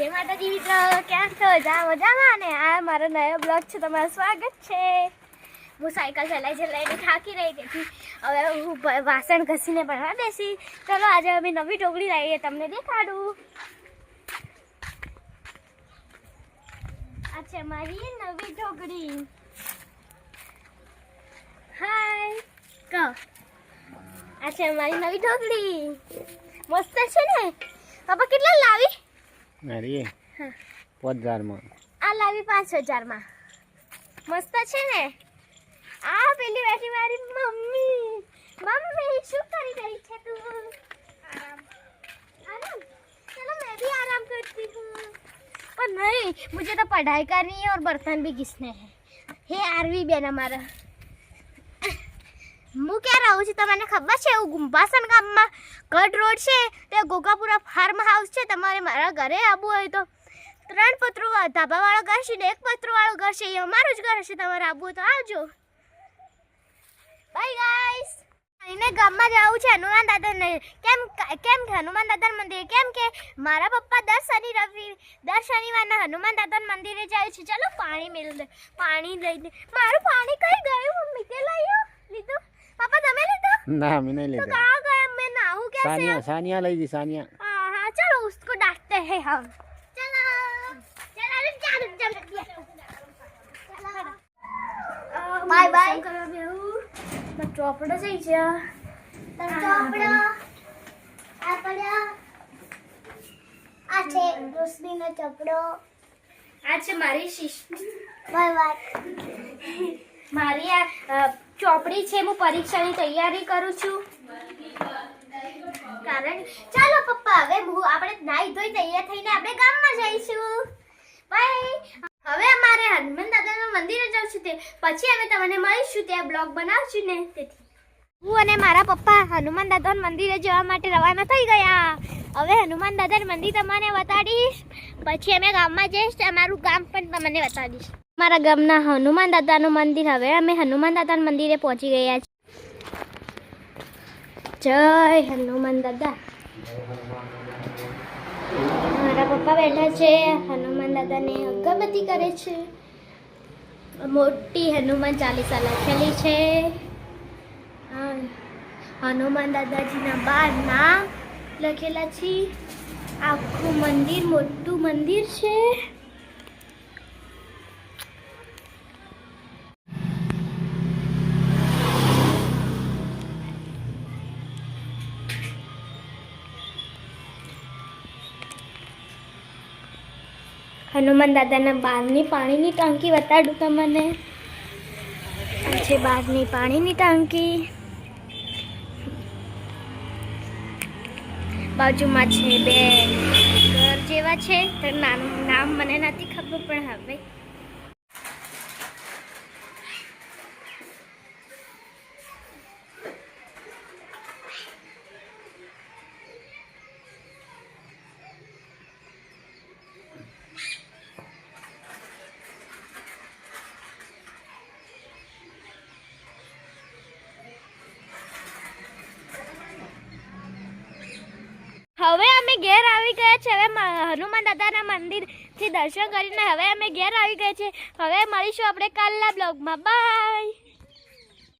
મિત્રો ક્યાં છો? જા મજામાં? ને આ મારો નવો બ્લોગ છે, તમારું સ્વાગત છે. હું સાયકલ ચલાવી ચલાવીને થાકી રહી તેથી હવે હું વાસણ ઘસીને ભણવા બેસી. ચલો, આજે અમે નવી ઢોકળી લાવીએ, તમને દેખાડું. આ મારી નવી ઢોકળી હાય, કહો. આ મારી નવી ઢોકળી મસ્ત છે ને? પાપા કેટલા લાવી? અરે હા. પાંચ હજારમાં આ લાવી પાંચ હજારમાં મસ્ત છે ને આ પેલી બેઠી મારી મમ્મી મમ્મી શું કરી રહી છે તું આરામ आराम चलो मैं भी आराम करती हूँ पर नहीं मुझे तो पढ़ाई करनी है और बर्तन भी घिसने हैं हे आरवी બેન અમારા હું ક્યાં રહું છું તમને ખબર છે? હું ગુંબાસન ગામમાં ગઢ રોડ છે, તે ગોગાપુરા ફાર્મ હાઉસ છે, તમારે મારા ઘરે આવવું હોય તો. ત્રણ પત્રો ધાબાવાળો ઘર છે ને એક પત્રોવાળો ઘર છે, એ અમારું જ ઘર છે તમારે આવવું તો આવજો. બાય ગાઈસ એને ગામમાં જવું છે, હનુમાન દાદાને. કેમ કેમ હનુમાન દાદા મંદિર, કેમ કે મારા પપ્પા દર શનિ રવિ, દર શનિવારના હનુમાન દાદા મંદિરે જાય છે. ચલો પાણી મેળ પાણી લઈને મારું પાણી કઈ ગયું, મમ્મી? તે લઈ તમે લીધું ના અમે નહીં तो લેતા कहाँ गए मैं नहाऊं कैसे सानिया सानिया लई दी सानिया हाँ हाँ चलो उसको डांटते हैं हम चलो चलो रुक जा रुक जा रुक जा બાય બાય ચોપડો જઈ છે ચોપડો આ પડ્યો આ છે રોશનીનો ચોપડો આ છે મારી શિષ્ટ બાય બાય મારી આ અ, ચોપડી છે, હું પરીક્ષાની તૈયારી કરું છું. કારણ ચાલો પપ્પા, હવે હું આપણે નાઈ ધોઈ તૈયાર થઈને આપણે ગામમાં જઈશું. બાય હવે અમારે હનુમાન દાદાના મંદિરે જવું છું તે. પછી અમે તમને મળીશું, ત્યાં બ્લોગ બનાવશું ને તેથી. હું અને મારા પપ્પા હનુમાન દાદાના મંદિરે જવા માટે રવાના થઈ ગયા. હવે હનુમાન દાદાનું મંદિર તમને બતાડીશ. પછી અમે ગામમાં જઈશ, અમારું ગામ પણ તમને બતાડીશ. મારા ગામના હનુમાન દાદાનું મંદિર. હવે અમે હનુમાન દાદાના મંદિરે પહોંચી ગયા છીએ. જય હનુમાન દાદા. મારા પપ્પા બેઠા છે. હનુમાન દાદાને અગરબત્તી કરે છે. મોટી હનુમાન ચાલીસા લખેલી છે. હનુમાન દાદાજીના બાર નામ લખેલા છે. આખું મંદિર મોટું મંદિર છે. હનુમાન દાદાના બહારની પાણીની ટાંકી બતાડું તમને. આ છે બહારની પાણીની ટાંકી. બાજુમાં છે બે ઘર જેવા છે. તો નામ મને નથી ખબર પણ હવે. હવે અમે ઘેર આવી ગયા છે. હવે હનુમાન દાદાના મંદિરથી દર્શન કરીને હવે અમે ઘેર આવી ગયા છે. હવે મળીશું આપણે કાલના બ્લોગમાં. બાય.